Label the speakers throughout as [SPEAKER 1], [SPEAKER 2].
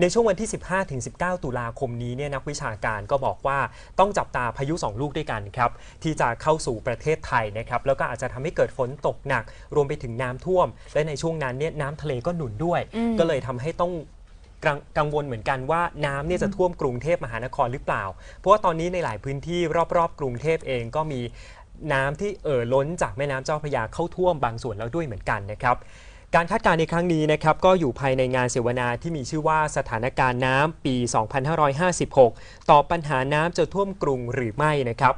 [SPEAKER 1] ในช่วงวันที่ 15-19 ตุลาคมนี้เนี่ยนักวิชาการก็บอกว่าต้องจับตาพายุ 2 ลูกด้วยกันครับที่จะเข้าสู่ประเทศไทยนะครับแล้วก็อาจจะทำให้เกิดฝนตกหนัก รวมไปถึงน้ำท่วม และในช่วงนั้นเนี่ยน้ำทะเลก็หนุนด้วย
[SPEAKER 2] อืม
[SPEAKER 1] ก็เลยทำให้ต้องกังกังวลเหมือนกันว่าน้ำเนี่ยจะท่วมกรุงเทพมหานครหรือเปล่า เพราะว่าตอนนี้ในหลายพื้นที่รอบๆ กรุงเทพเองก็มีน้ำที่เอ่อล้นจากแม่น้ำเจ้าพระยาเข้าท่วมบางส่วนแล้วด้วยเหมือนกันนะครับ การคาดการณ์ในครั้งนี้นะครับก็อยู่ภายในงานเสวนาที่มีชื่อว่าสถานการณ์น้ำปี 2556 ต่อปัญหาน้ำจะท่วมกรุงหรือไม่นะครับ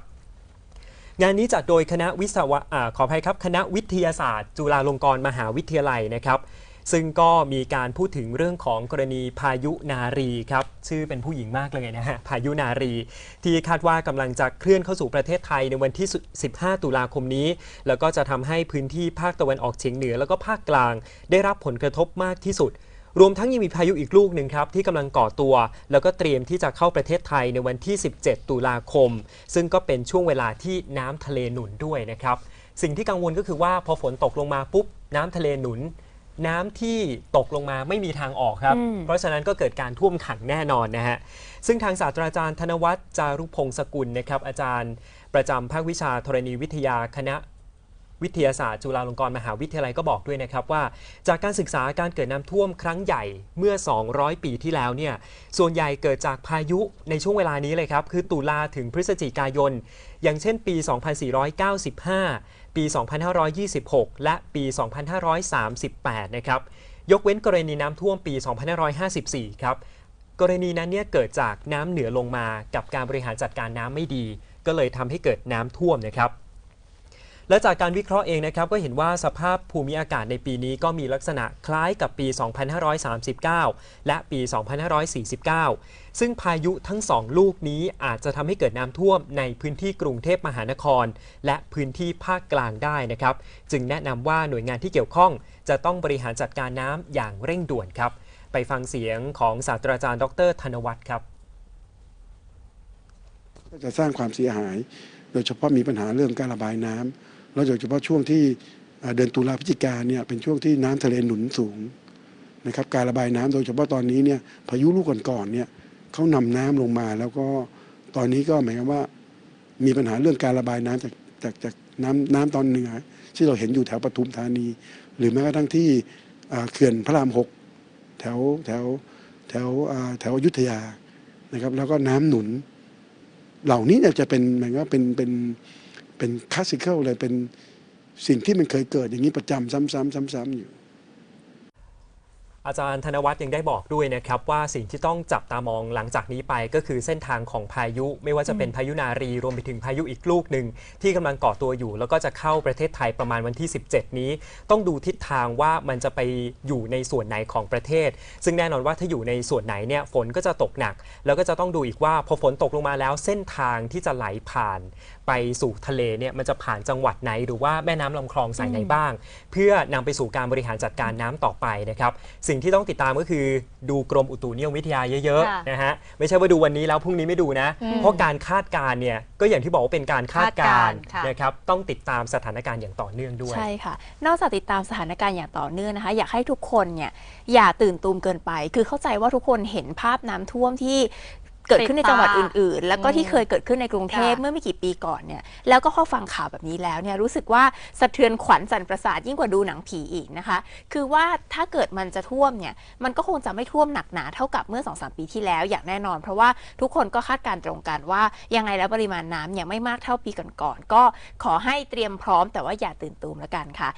[SPEAKER 1] งานนี้จัดโดยคณะวิศวะขออภัยครับ คณะวิทยาศาสตร์ จุฬาลงกรณ์มหาวิทยาลัยนะครับ ซึ่งก็มีการพูดถึงเรื่องของกรณีพายุนารีครับ ชื่อเป็นผู้หญิงมากเลยนะฮะ พายุนารี ที่คาดว่ากำลังจะเคลื่อนเข้าสู่ประเทศไทยในวันที่ 15 ตุลาคมนี้ แล้วก็จะทำให้พื้นที่ภาคตะวันออกเฉียงเหนือ แล้วก็ภาคกลาง ได้รับผลกระทบมากที่สุด รวมทั้งยังมีพายุอีกลูกหนึ่งครับ ที่กำลังก่อตัว แล้วก็เตรียมที่จะเข้าประเทศไทยในวันที่ 17 ตุลาคม ซึ่งก็เป็นช่วงเวลาที่น้ำทะเลหนุนด้วยนะครับ สิ่งที่กังวลก็คือว่าพอฝนตกลงมาปุ๊บน้ำทะเลหนุน น้ำที่ตกลงมาไม่มีทางออกครับ
[SPEAKER 2] อืม
[SPEAKER 1] เพราะฉะนั้นก็เกิดการท่วมขังแน่นอนนะฮะ ซึ่งทางศาสตราจารย์ธนวัฒน์จารุพงศกุลนะครับอาจารย์ ประจำภาควิชาธรณีวิทยาคณะ วิทยาศาสตร์จุฬาลงกรณ์มหาวิทยาลัยก็บอกด้วยนะครับว่า จากการศึกษาการเกิดน้ำท่วมครั้งใหญ่เมื่อ 200 ปีที่แล้วเนี่ยส่วนใหญ่เกิดจากพายุในช่วงเวลานี้เลยครับ คือตุลาถึงพฤศจิกายน อย่างเช่นปี 2495 ปี 2526 และปี 2538 นะครับยกเว้นกรณีน้ำท่วมปี 2554 ครับ กรณีนั้นเนี่ยเกิดจากน้ำเหนือลงมากับการบริหารจัดการน้ำไม่ดี ก็เลยทำให้เกิดน้ำท่วมนะครับ และจากการวิเคราะห์เองนะครับก็เห็นว่าสภาพภูมิอากาศในปีนี้ก็มีลักษณะคล้ายกับปี 2539 และปี 2549 ซึ่งพายุทั้งสองลูกนี้อาจจะทำให้เกิดน้ำท่วมในพื้นที่กรุงเทพมหานคร และพื้นที่ภาคกลางได้นะครับ จึงแนะนำว่าหน่วยงานที่เกี่ยวข้อง จะต้องบริหารจัดการน้ำอย่างเร่งด่วนครับ ไปฟังเสียงของศาสตราจารย์ ดร ธนวัฒน์ครับ
[SPEAKER 3] ก็จะสร้างความเสียหาย โดยเฉพาะมีปัญหาเรื่องการระบายน้ำ แล้วโดยเฉพาะช่วงที่เดือนตุลาพฤศจิกาเนี่ยเป็นช่วงที่น้ำทะเลหนุนสูงนะครับการระบายน้ำโดยเฉพาะตอนนี้เนี่ยพายุลูกก่อนๆเนี่ยเขานำน้ำลงมา แล้วก็ตอนนี้ก็หมายความว่ามีปัญหาเรื่องการระบายน้ำจากจากจากน้ำน้ำตอนเหนือที่เราเห็นอยู่แถวปทุมธานี หรือแม้กระทั่งที่เขื่อนพระรามหกแถวแถวแถวอ่าแถวอยุธยานะครับ แล้วก็น้ำหนุน เหล่านี้เนี่ยจะเป็นหมายว่าเป็นเป็นเป็นคลาสสิคเลยเป็นสิ่งที่มันเคยเกิดอย่างนี้ประจำซ้ำๆซ้ำๆอยู่
[SPEAKER 1] อาจารย์ธนวัฒน์ยังได้บอกด้วยนะครับว่าสิ่งที่ต้องจับตามองหลังจากนี้ไปก็คือเส้นทางของพายุ ไม่ว่าจะเป็นพายุนารีรวมไปถึงพายุอีกลูกหนึ่งที่กำลังก่อตัวอยู่ แล้วก็จะเข้าประเทศไทยประมาณวันที่ 17 นี้ ต้องดูทิศทางว่ามันจะไปอยู่ในส่วนไหนของประเทศ ซึ่งแน่นอนว่าถ้าอยู่ในส่วนไหนเนี่ยฝนก็จะตกหนัก แล้วก็จะต้องดูอีกว่าพอฝนตกลงมาแล้วเส้นทางที่จะไหลผ่านไปสู่ทะเลเนี่ยมันจะผ่านจังหวัดไหนหรือว่าแม่น้ำลำคลองสายไหนบ้าง เพื่อนำไปสู่การบริหารจัดการน้ำต่อไปนะครับสิ่งที่ต้องติดตามก็คือดูกรมอุตุนิยมวิทยาเยอะ
[SPEAKER 2] ค่ะ
[SPEAKER 1] ๆนะฮะไม่ใช่ว่าดูวันนี้แล้วพรุ่งนี้ไม่ดูนะ
[SPEAKER 2] อืม
[SPEAKER 1] เพราะการคาดการณ์เนี่ยก็อย่างที่บอกว่าเป็นการคาดการณ์
[SPEAKER 2] คาดการณ์ค่ะ
[SPEAKER 1] นะครับต้องติดตามสถานการณ์อย่างต่อเนื่องด้วย
[SPEAKER 4] ใช่ค่ะ นอกจากติดตามสถานการณ์อย่างต่อเนื่องนะคะ อยากให้ทุกคนเนี่ยอย่าตื่นตูมเกินไป คือเข้าใจว่าทุกคนเห็นภาพน้ำท่วมที่ เกิดขึ้นในจังหวัดอื่น ๆ แล้วก็ที่เคยเกิดขึ้นในกรุงเทพ
[SPEAKER 2] ค่ะ
[SPEAKER 4] เมื่อไม่กี่ปีก่อนเนี่ยแล้วก็เข้าฟังข่าวแบบนี้แล้วเนี่ยรู้สึกว่าสะเทือนขวัญสั่นประสาทยิ่งกว่าดูหนังผีอีกนะคะ คือว่าถ้าเกิดมันจะท่วมเนี่ยมันก็คงจะไม่ท่วมหนักหนาเท่ากับเมื่อ2อสปีที่แล้วอย่างแน่นอน เพราะว่าทุกคนก็คาดการณ์ตรงกันว่ายังไงแล้วปริมาณน้ำเนี่ยไม่มากเท่าปีก่อนๆก็ขอให้เตรียมพร้อมแต่ว่าอย่าตื่นตูมแล้วกันค่ะ